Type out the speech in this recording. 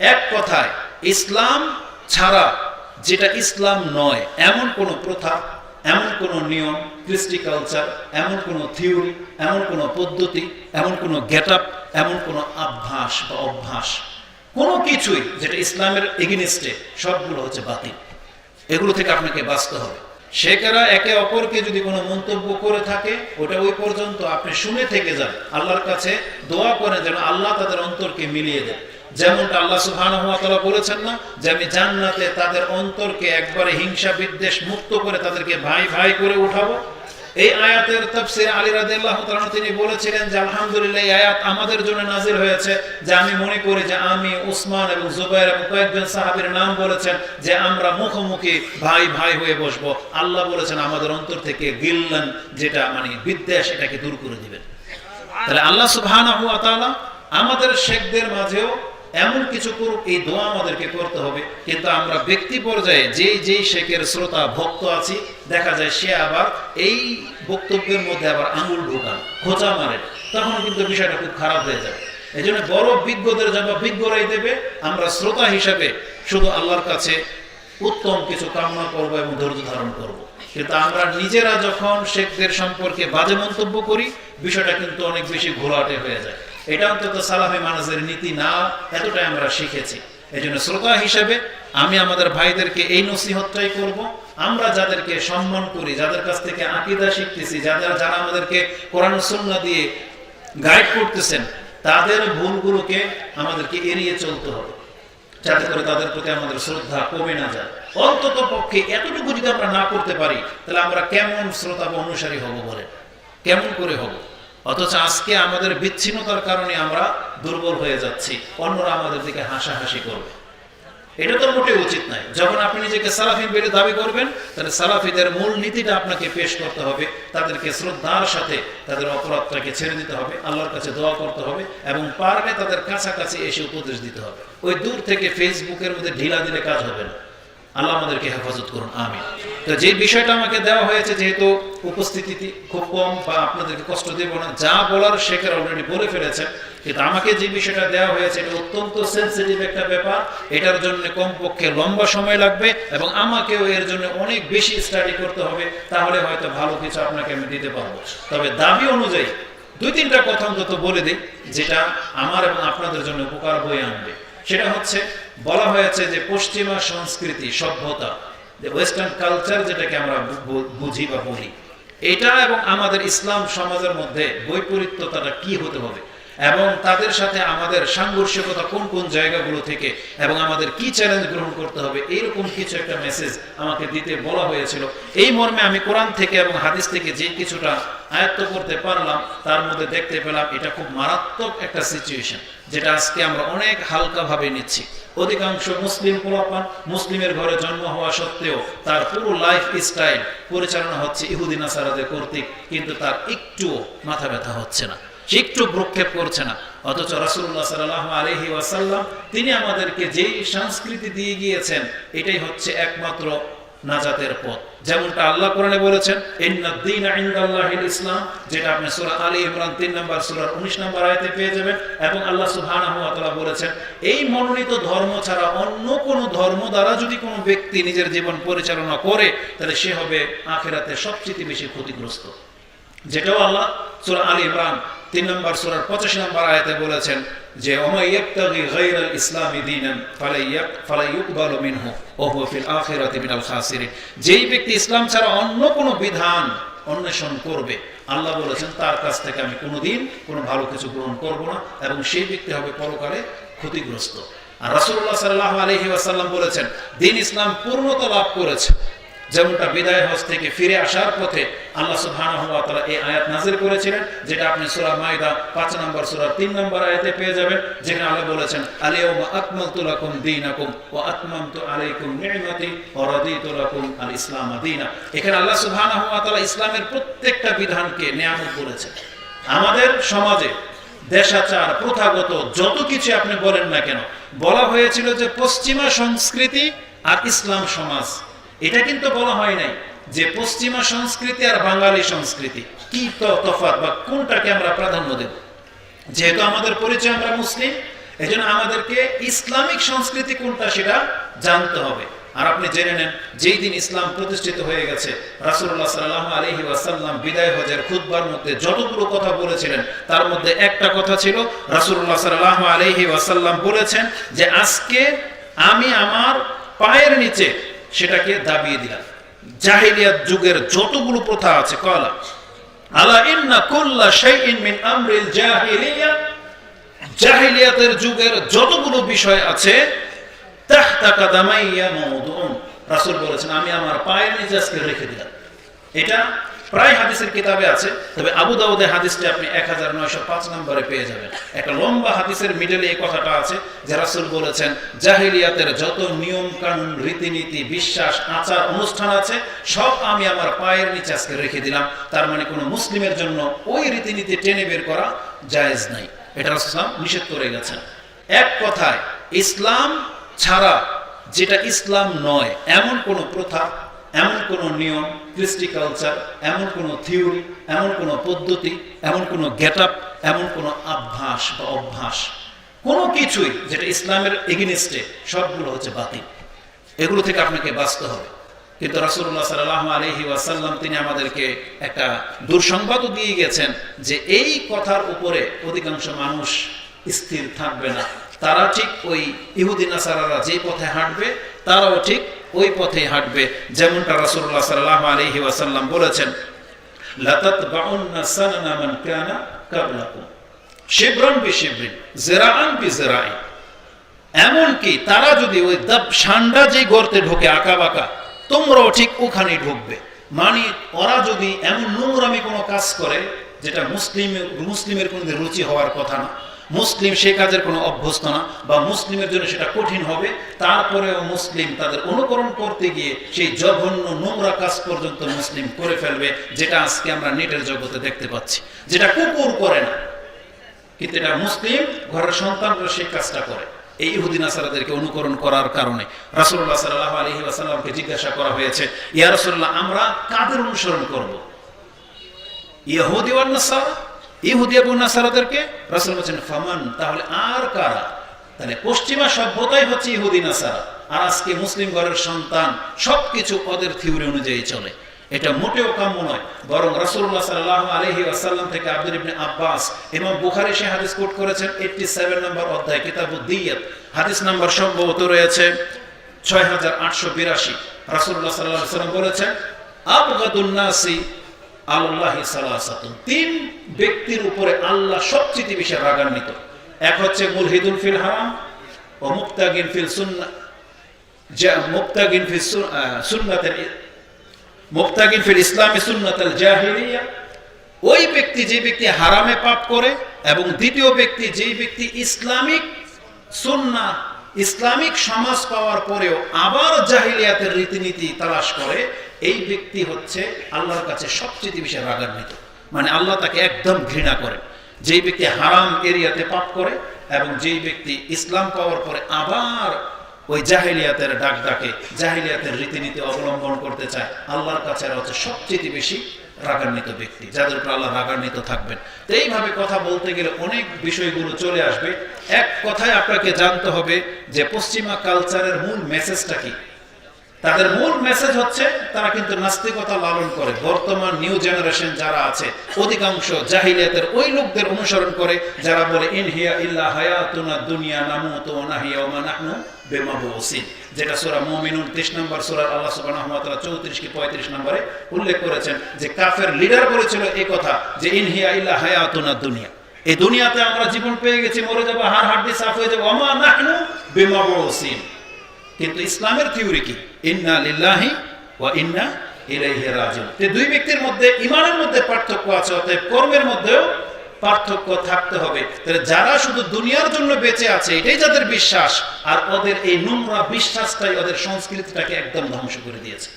এক কথায়, ইসলাম ছাড়া যেটা ইসলাম নয়, এমন কোনো প্রথা, এমন কোনো নিয়ম, কৃষ্টি কালচার এমন কোনো থিওরি এমন কোনো পদ্ধতি, এমন কোনো গেট আপ এমন কোনো আভ্যাস বা অভ্যাস, কোনো কিছুই যেটা ইসলামের এগেনিস্টে সবগুলো হচ্ছে বাতিল। এগুলো থেকে আপনাকে বাঁচতে হবে। শেখেরা একে অপরকে যদি কোনো মন্তব্য করে থাকে, ওটা ওই পর্যন্ত আপনি শুনে থেকে যান। আল্লাহর কাছে দোয়া করেন যেন আল্লাহ তাদের অন্তরকে মিলিয়ে দেন। যেমনটা আল্লাহ বলেছেন না, যে আমি জান্নাতে তাদের অন্তরকে একবারে হিংসা বিদ্বেষ মুক্ত করে তাদেরকে ভাই ভাই করে উঠাবো। এই আয়াতের তাফসীর আলী তিনি বলেছিলেন যে, আলহামদুলিল্লাহ, এই আয়াত আমাদের জন্য নাজিল হয়েছে। যে আমি মনে করি যে আমি উসমান এবং জুবাইর এবং কয়েকজন সাহাবীর নাম বলেছেন যে, আমরা মুখোমুখি ভাই ভাই হয়ে বসবো। আল্লাহ বলেছেন, আমাদের অন্তর থেকে গিল্লান যেটা মানে বিদ্বেষ এটাকে দূর করে দিবেন। তাহলে আল্লাহ সুবহানাহু ওয়া তাআলা আমাদের শেখদের মাঝেও এমন কিছু করুক, এই দোয়া আমাদেরকে করতে হবে। কিন্তু আমরা ব্যক্তি পর্যায়ে যেই যেই শেখের শ্রোতা, ভক্ত আছি, দেখা যায় সে আবার এই বক্তব্যের মধ্যে আবার আঙুল ঢোকান, খোঁচা মারে। তখন কিন্তু বিষয়টা খুব খারাপ হয়ে যায়। এই জন্য বড় বিজ্ঞদের জবাব বিজ্ঞরাই দেবে। আমরা শ্রোতা হিসাবে শুধু আল্লাহর কাছে উত্তম কিছু কামনা করব এবং ধৈর্য ধারণ করব। কিন্তু আমরা নিজেরা যখন শেখদের সম্পর্কে বাজে মন্তব্য করি, বিষয়টা কিন্তু অনেক বেশি ঘোলাটে হয়ে যায়। এটা অন্তত সালাফি মানুষের নীতি না, এতটাই আমরা শিখেছি। এই জন্য শ্রোতা হিসেবে আমি আমাদের ভাইদেরকে এই নসিহতটাই করব। আমরা যাদেরকে সম্মান করি, যাদের কাছ থেকে আকিদা শিখতেছি যাদের যারা আমাদেরকে কোরআন সুন্নাহ দিয়ে গাইড করতেছেন, তাদের ভুলগুলোকে আমাদেরকে এড়িয়ে চলতে হবে, যাতে করে তাদের প্রতি আমাদের শ্রদ্ধা কমে না যায়। অন্তত পক্ষে এতটুকু যদি আমরা না করতে পারি, তাহলে আমরা কেমন শ্রোতা বা অনুসারী হব বলে কেমন করে হব? অথচ আজকে আমাদের বিচ্ছিন্নতার কারণে আমরা দুর্বল হয়ে যাচ্ছি। অন্যরা আমাদের দিকে হাসাহাসি করবে। এটা তো মোটেও উচিত নাই যখন আপনি নিজেকে সালাফি বেড়ে দাবি করবেন, তাহলে সালাফিদের মূল নীতিটা আপনাকে পেশ করতে হবে, তাদেরকে শ্রদ্ধার সাথে তাদের অপরাধটাকে ছেড়ে দিতে হবে, আল্লাহর কাছে দোয়া করতে হবে, এবং পারলে তাদের কাছাকাছি এসে উপদেশ দিতে হবে। ওই দূর থেকে ফেসবুকের মধ্যে ঢিলা দিলে কাজ হবে না। আল্লাহ আমাদেরকে হেফাজত করুন আমি তো যে বিষয়টা আমাকে দেওয়া হয়েছে, যেহেতু উপস্থিতি খুব কম বা আপনাদেরকে কষ্ট দেব না, যা বলার শেখের অলরেডি বলে ফেলেছেন, কিন্তু আমাকে যে বিষয়টা দেওয়া হয়েছে, এটা অত্যন্ত সেন্সিটিভ একটা ব্যাপার। এটার জন্য কমপক্ষে লম্বা সময় লাগবে এবং আমাকেও এর জন্য অনেক বেশি স্টাডি করতে হবে, তাহলে হয়তো ভালো কিছু আপনাকে আমি দিতে পারব। তবে দাবি অনুযায়ী, দুই তিনটা কথা অন্তত বলে দিই, যেটা আমার এবং আপনাদের জন্য উপকার বয়ে আনবে। সেটা হচ্ছে, বলা হয়েছে যে পশ্চিমা সংস্কৃতি, সভ্যতা ওয়েস্টার্ন কালচার যেটাকে আমরা বুঝি বা বলি। এটা এবং আমাদের ইসলাম সমাজের মধ্যে বৈপরীত্যতাটা কি হতে হবে? এবং তাদের সাথে আমাদের সাংঘর্ষিকতা কোন কোন জায়গাগুলো থেকে এবং আমাদের কি চ্যালেঞ্জ গ্রহণ করতে হবে, এইরকম কিছু একটা মেসেজ আমাকে দিতে বলা হয়েছিল। এই মর্মে আমি কোরআন থেকে এবং হাদিস থেকে যে কিছুটা আয়ত্ত করতে পারলাম, তার মধ্যে দেখতে পেলাম এটা খুব মারাত্মক একটা সিচুয়েশন যেটা আজকে আমরা অনেক হালকাভাবে নিচ্ছি। অধিকাংশ মুসলিম পোলাপান মুসলিমের ঘরে জন্ম হওয়া সত্ত্বেও তার পুরো লাইফ স্টাইল পরিচালনা হচ্ছে ইহুদি, নাসারাদের কর্তৃক, কিন্তু তার একটুও মাথা ব্যথা হচ্ছে না। একটু ভ্রক্ষেপ করছে না। অথচ রাসূলুল্লাহ সাল্লাল্লাহু আলাইহি ওয়াসাল্লাম, তিনি আমাদেরকে যেই সংস্কৃতি দিয়ে গিয়েছেন, এটাই হচ্ছে একমাত্র নাজাতের পথ। যেমনটা আল্লাহ কোরআনে বলেছেন ইসলাম যেটা আপনি সূরা আলী ইমরান 3 নম্বর সূরার 19 নম্বর আয়াতে পেয়ে যাবেন। এবং আল্লাহ সুবহানাহু ওয়া বলেছেন, এই মনোনীত ধর্ম ছাড়া অন্য কোনো ধর্ম দ্বারা যদি কোনো ব্যক্তি নিজের জীবন পরিচালনা করে, তাহলে সে হবে আখিরাতে সবচেয়ে বেশি ক্ষতিগ্রস্ত। যেটাও আল্লাহ সূরা আলী ইমরান তিন নম্বর সূরার 85 নম্বর আয়াতে বলেছেন যে যেই ব্যক্তি ইসলাম ছাড়া অন্য কোনো বিধান অন্বেষণ করবে, আল্লাহ বলেছেন, তার কাছ থেকে আমি কোনোদিন কোনো ভালো কিছু গ্রহণ করব না এবং সেই ব্যক্তি হবে পরকালে ক্ষতিগ্রস্ত। আর রাসূলুল্লাহ সাল্লাল্লাহু আলাইহি বলেছেন, দিন ইসলাম পূর্ণতা লাভ করেছে। যেমনটা বিদায় হজ থেকে ফিরে আসার পথে আল্লাহ সুবহানাহু ওয়া তাআলা এই আয়াত নাযিল করেছিলেন, যেটা আপনি সূরা মাইদা 5 নম্বর, সূরা 3 নম্বর আয়াতে পেয়ে যাবেন, যেখানে আল্লাহ বলেছেন আলিয়াউমা আকমালতু লাকুম দীনাকুম ওয়া আতমামতু আলাইকুম নি'মাতি ওয়া রাদিতু লাকুম আল ইসলাম দীনা। এখানে আল্লাহ সুবহানাহু ওয়া তাআলা ইসলামের প্রত্যেকটা বিধানকে নিয়ামত করেছেন। আমাদের সমাজে দেশাচার, প্রথাগত, যত কিছু আপনি বলেন না কেন, বলা হয়েছিল যে পশ্চিমা সংস্কৃতি আর ইসলাম সমাজ। এটা কিন্তু বলা হয় নাই যে পশ্চিমা সংস্কৃতি আর বাঙালি সংস্কৃতি। কি তো, তফাৎ বা কোনটাকে আমরা প্রাধান্য দেব? যেহেতু আমাদের পরিচয় আমরা মুসলিম এই আমাদেরকে ইসলামিক সংস্কৃতি কোনটা সেটা জানতে হবে। আর আপনি জেনে নেন, যেই দিন ইসলাম প্রতিষ্ঠিত হয়ে গেছে, রাসূলুল্লাহ সাল্লাল্লাহু আলাইহি ওয়াসাল্লাম বিদায় হজের খুতবার মধ্যে যতগুলো কথা বলেছিলেন, তার মধ্যে একটা কথা ছিল, রাসূলুল্লাহ সাল্লাল্লাহু আলাইহি ওয়াসাল্লাম বলেছেন যে, আজকে আমি আমার পায়ের নিচে সেটাকে দাবিয়ে দিলাম। জাহিলিয়াত যুগের যতগুলো প্রথা আছে কলা আলা ইন্না কুল্লা শাইইন মিন আমরিল জাহিলিয়া। জাহিলিয়াতের যুগের যতগুলো বিষয় আছে, তাহতা কাদামাইয়া মাউদুন রাসূল বলেছেন, আমি আমার পায়ের নিচে আজকে রেখে দিলাম। এটা প্রায় হাদিসের কিতাবে আছে, তবে আবু দাউদে হাদিসটি আপনি এক হাজার নয়শো পাঁচ নম্বরে পেয়ে যাবেন। একটা লম্বা হাদিসের মিডলে এই কথাটা আছে যে রাসূল বলেছেন, জাহিলিয়াতের যত নিয়ম কানুন রীতিনীতি, বিশ্বাস, আচার, অনুষ্ঠান আছে, সব আমি আমার পায়ের নিচে আজকে রেখে দিলাম। তার মানে কোনো মুসলিমের জন্য ওই রীতিনীতি টেনে বের করা জায়েজ নাই। এটা রাসূল নিষেধ করে গেছেন। এক কথায়, ইসলাম ছাড়া, যেটা ইসলাম নয়, এমন কোনো প্রথা এমন কোনো নিয়ম, কৃষ্টি কালচার এমন কোনো থিওরি এমন কোনো পদ্ধতি, এমন কোনো গেট আপ এমন কোনো অভ্যাস বা অভ্যাস। কোনো কিছুই যেটা ইসলামের এগেনিস্টে সবগুলো হচ্ছে বাতিল। এগুলো থেকে আপনাকে বাঁচতে হবে। কিন্তু রাসূলুল্লাহ সাল্লাল্লাহু আলাইহি ওয়াসাল্লাম তিনি আমাদেরকে একটা দুঃসংবাদও দিয়ে গেছেন যে এই কথার উপরে অধিকাংশ মানুষ স্থির থাকবে না। তারা ঠিক ওই ইহুদি, নাসারারা যে পথে হাঁটবে, তারাও ঠিক ওই পথে হাঁটবে, যেমনটা রাসূলুল্লাহ সাল্লাল্লাহু আলাইহি ওয়াসাল্লাম বলেছেন মান এমনকি তারা যদি ওই যে গর্তে ঢোকে তোমরাও ঠিক ঢুকবে। মানে ওরা যদি এমন নোংরামি কোনো কাজ করে, যেটা মুসলিম মুসলিমের কোনো রুচি হওয়ার কথা না মুসলিম সে কাজের কোনো অভ্যস্ত না বা মুসলিমের জন্য সেটা কঠিন হবে, তারপরেও মুসলিম তাদের অনুকরণ করতে গিয়ে সেই জঘন্য নোংরা কাজ পর্যন্ত মুসলিম করে ফেলবে, যেটা আজকে আমরা নেটের জগতে দেখতে পাচ্ছি। যেটা কুকুর করে না, কিন্তু এটা মুসলিম ঘরের সন্তানরা সেই কাজটা করে। এই ইহুদি নাসারাদেরকে অনুকরণ করার কারণে রাসূলুল্লাহ সাল্লাল্লাহু আলাইহি ওয়াসাল্লামকে জিজ্ঞাসা করা হয়েছে, ইয়া রাসূলুল্লাহ, আমরা কাদের অনুসরণ করব? ইহুদি ওয়ান নাসারা? ইহুদি এবং নাসারাদেরকে রাসূল বলেছেন, ফামান, তাহলে আর কারা? তাহলে পশ্চিমা সভ্যতাই হচ্ছে ইহুদি, নাসারা। আর আজকে মুসলিম ঘরের সন্তান সবকিছু ওদের থিওরি অনুযায়ী চলে। এটা মোটেও কাম্য নয়। বরং রাসূলুল্লাহ সাল্লাল্লাহু আলাইহি ওয়াসাল্লাম থেকে আব্দুল ইবনে আব্বাস, ইমাম বুখারী সে হাদিস কোট করেছেন 87 নম্বর অধ্যায় কিতাবুদ দিয়াত হাদিস নাম্বার সম্ভবত রয়েছে 6882 রাসূলুল্লাহ সাল্লাল্লাহু আলাইহি ওয়াসাল্লাম বলেছেন, আবগাদুন নাসি আল্লাহি সালাসাতুন। তিন ব্যক্তির উপরে আল্লাহ সবচেয়ে বেশি রাগান্বিত। এক হচ্ছে মুলহিদুল ফিল হারাম ও মুক্তাগিন ফিল সুন্নাহ যা মুক্তাগিন ফিল সুন্নাতের মুক্তাগিন ফিল ইসলামী সুন্নাতাল জাহিলিয়া। ওই ব্যক্তি যে ব্যক্তি হারামে পাপ করে এবং দ্বিতীয় ব্যক্তি যেই ব্যক্তি ইসলামিক সুন্না, ইসলামিক সমাজ পাওয়ার পরেও আবার জাহিলিয়াতের রীতিনীতি তালাশ করে এই ব্যক্তি হচ্ছে আল্লাহর কাছে সবচেয়ে বেশি রাগান্বিত। মানে আল্লাহ তাকে একদম ঘৃণা করে যেই ব্যক্তি হারাম এরিয়াতে পাপ করে এবং যেই ব্যক্তি ইসলাম পাওয়ার পরে আবার ওই জাহিলিয়াতের ডাক ডাকে জাহিলিয়াতের রীতিনীতি অবলম্বন করতে চায়, আল্লাহর কাছে হচ্ছে সবচেয়ে বেশি রাগান্বিত ব্যক্তি, যাদের উপর আল্লাহ রাগান্বিত থাকবেন। তো এইভাবে কথা বলতে গেলে অনেক বিষয়গুলো চলে আসবে। এক কথায় আপনাকে জানতে হবে যে পশ্চিমা কালচারের মূল মেসেজটা কি? তাদের মূল মেসেজ হচ্ছে, তারা কিন্তু নাস্তিকতা লালন করে। বর্তমান নিউ জেনারেশন যারা আছে, অধিকাংশ জাহিলিয়াতের ওই লোকদের অনুসরণ করে, যারা বলে ইনহিয়া ইল্লা হায়াতুনা দুনিয়া নামুতু ওয়া নাহিয়া ওয়া মা নাহনু বিমাবুসিন যেটা সূরা মুমিনুন 30 নম্বর সূরার আল্লাহ সুবহানাহু ওয়া তাআলা 34 কি 35 নম্বরে উল্লেখ করেছেন যে, কাফের লিডার বলেছিল এই কথা যে ইনহিয়া ইল্লা হায়াতুনা দুনিয়া। এই দুনিয়াতে আমরা জীবন পেয়ে গেছি, মরে যাব, হাড় হাড্ডি সাফ হয়ে যাব, ওয়া মা নাহনু বিমাবুসিন কিন্তু ইসলামের থিওরি কি? ইন্না লিল্লাহি ওয়া ইন্না ইলাইহি রাজিউন। তে দুই ব্যক্তির মধ্যে ইমানের মধ্যে পার্থক্য আছে, অতএব কর্মের মধ্যেও পার্থক্য থাকতে হবে। তাহলে যারা শুধু দুনিয়ার জন্য বেঁচে আছে, এটাই যাদের বিশ্বাস, আর ওদের এই নোংরা বিশ্বাসটাই ওদের সংস্কৃতিটাকে একদম ধ্বংস করে দিয়েছে।